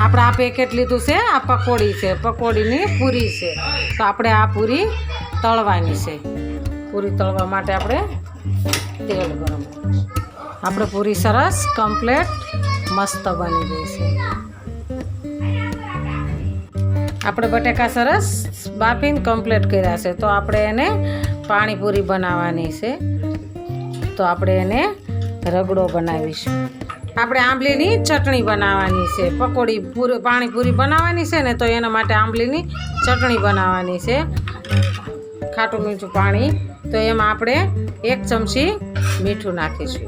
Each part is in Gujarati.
આપણે આ પેકેટ લીધું છે, આ પકોડી છે, પકોડીની પૂરી છે. તો આપણે આ પૂરી તળવાની છે. પૂરી તળવા માટે આપણે તેલ ગરમ આપણે પૂરી સરસ કમ્પ્લેટ મસ્ત બની ગઈ છે. આપણે બટેકા સરસ બાફીને કમ્પ્લેટ કર્યા છે. તો આપણે એને પાણીપુરી બનાવવાની છે. તો આપણે એને રગડો બનાવીશું. આપણે આંબલીની ચટણી બનાવવાની છે. પકોડી પૂરી પાણીપુરી બનાવવાની છે ને તો એના માટે આંબલીની ચટણી બનાવવાની છે. ખાટું મીઠું પાણી. તો એમાં આપણે એક ચમચી મીઠું નાખીશું.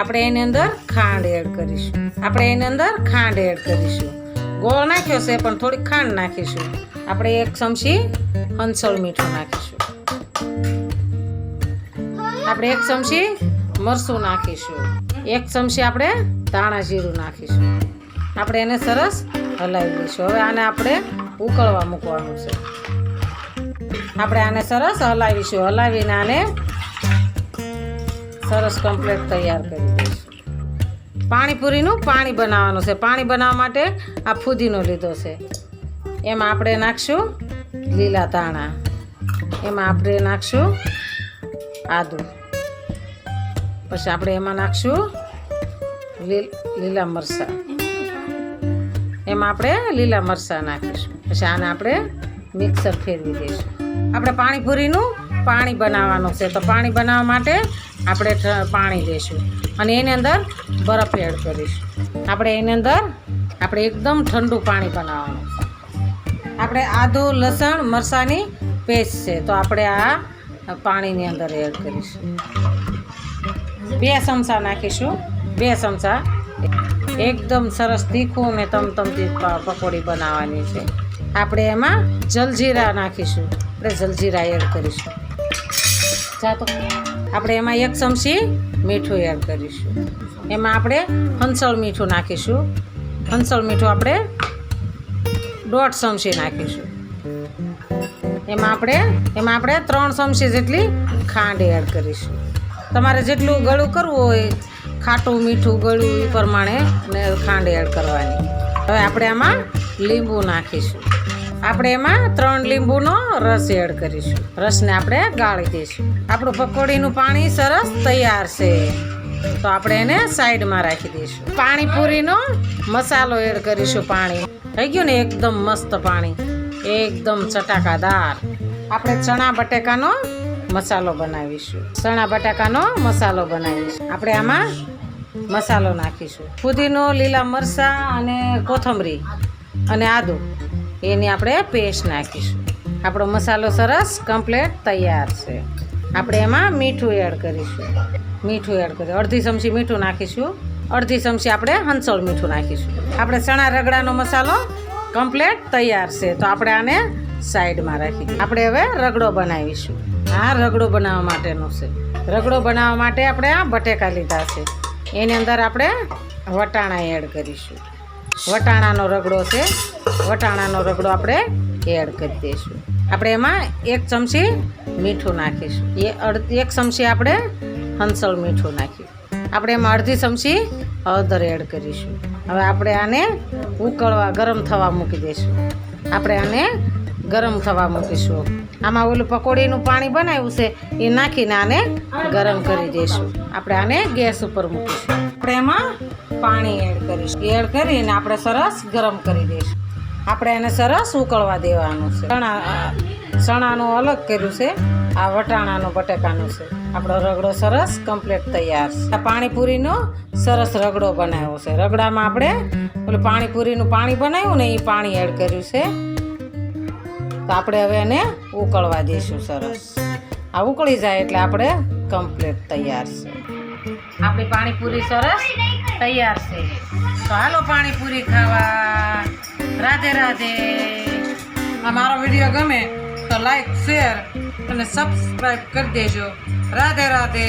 આપણે એની અંદર ખાંડ એડ કરીશું. આપણે એની અંદર ખાંડ એડ કરીશું. ગોળ નાખ્યો છે પણ થોડીક ખાંડ નાખીશું. આપણે એક ચમચી હંસળ મીઠું નાખીશું. આપણે એક ચમચી મરચું નાખીશું. એક ચમચી આપણે ધાણા જીરું નાખીશું. આપણે એને સરસ હલાવી લઈશું. હવે આને આપણે ઉકળવા મૂકવાનું છે. આપણે આને સરસ હલાવીશું. હલાવીને આને સરસ કમ્પ્લેટ તૈયાર કરી દઈશું. પાણીપુરીનું પાણી બનાવવાનું છે. પાણી બનાવવા માટે આ ફુદીનો લીધો છે. એમાં આપણે નાખશું લીલા ધાણા. એમાં આપણે નાખશું આદુ. પછી આપણે એમાં નાખશું લીલા મરચાં. એમાં આપણે લીલા મરચાં નાખીશું. પછી આને આપણે મિક્સર ફેરવી દઈશું. આપણે પાણીપુરીનું પાણી બનાવવાનું છે, તો પાણી બનાવવા માટે આપણે પાણી દઈશું. અને એની અંદર બરફ એડ કરીશું. આપણે એની અંદર આપણે એકદમ ઠંડુ પાણી બનાવવાનું છે. આપણે આદું, લસણ મરસાની પેસ્ટ છે, તો આપણે આ પાણીની અંદર એડ કરીશું. બે ચમચા નાખીશું. બે ચમચા. એકદમ સરસ તીખું ને તમતમતી પકોડી બનાવવાની છે. આપણે એમાં જલજીરા નાખીશું. આપણે જલજીરા એડ કરીશું. જા આપણે એમાં એક ચમચી મીઠું એડ કરીશું. એમાં આપણે હંસળ મીઠું નાખીશું. હંસળ મીઠું આપણે દોઢ ચમચી નાખીશું. એમાં આપણે એમાં આપણે ત્રણ ચમચી જેટલી ખાંડ એડ કરીશું. તમારે જેટલું ગળું કરવું હોય, ખાટું મીઠું ગળું એ પ્રમાણે ને ખાંડ એડ કરવાની. હવે આપણે આમાં લીંબુ નાખીશું. આપણે એમાં ત્રણ લીંબુનો રસ એડ કરીશું. રસને આપણે ગાળી દઈશું. આપણું પકોડીનું પાણી સરસ તૈયાર છે. તો આપણે એને સાઈડમાં રાખી દઈશું. પાણીપુરીનો મસાલો એડ કરીશું પાણી. થઈ ગયું ને એકદમ મસ્ત પાણી. એકદમ ચટાકાદાર. આપણે ચણા બટેકાનો મસાલો બનાવીશું. ચણા બટાકાનો મસાલો બનાવીશું. આપણે આમાં મસાલો નાખીશું. ફુદીનો લીલા મરચાં અને કોથમરી અને આદુ. એની આપણે પેસ્ટ નાખીશું. આપણો મસાલો સરસ કમ્પ્લેટ તૈયાર છે. આપણે એમાં મીઠું એડ કરીશું. મીઠું એડ કરીશું. અડધી ચમચી મીઠું નાખીશું. અડધી ચમચી આપણે હંસોળ મીઠું નાખીશું. આપણે ચણા રગડાનો મસાલો કમ્પ્લેટ તૈયાર છે. તો આપણે આને સાઈડમાં રાખી આપણે હવે રગડો બનાવીશું. આ રગડો બનાવવા માટેનો છે. રગડો બનાવવા માટે આપણે આ બટેકા લીધા છે. એની અંદર આપણે વટાણા એડ કરીશું. વટાણાનો રગડો છે. વટાણાનો રગડો આપણે એડ કરી દઈશું. આપણે એમાં એક ચમચી મીઠું નાખીશું. એ અડધી એક ચમચી આપણે હંસળ મીઠું નાખ્યું. આપણે એમાં અડધી ચમચી હળદર એડ કરીશું. હવે આપણે આને ઉકળવા, ગરમ થવા મૂકી દઈશું. આપણે આને ગરમ થવા મૂકીશું. આમાં ઓલું પકોડીનું પાણી બનાવ્યું છે, એ નાખીને આને ગરમ કરી દઈશું. આપણે આને ગેસ ઉપર મૂકીશું. આપણે એમાં પાણી એડ કરીશું. એડ કરીને આપણે સરસ ગરમ કરી દઈશું. આપણે એને સરસ ઉકળવા દેવાનું છે. ચણા ચણાનું અલગ કર્યું છે, આ વટાણાનું બટેકાનું છે. આપણો રગડો સરસ કમ્પ્લીટ તૈયાર છે. આ પાણીપુરીનો સરસ રગડો બનાવ્યો છે. રગડામાં આપણે પેલું પાણીપુરીનું પાણી બનાવ્યું ને એ પાણી એડ કર્યું છે. તો આપણે હવે એને ઉકળવા દઈશું સરસ. આ ઉકળી જાય એટલે આપણે કમ્પ્લીટ તૈયાર છે. આપણી પાણીપુરી સરસ તૈયાર છે. તો હાલો પાણીપુરી ખાવા. રાધે રાધે. આ મારો વીડિયો ગમે તો લાઈક શેર અને સબસ્ક્રાઈબ કરી દેજો. રાધે રાધે.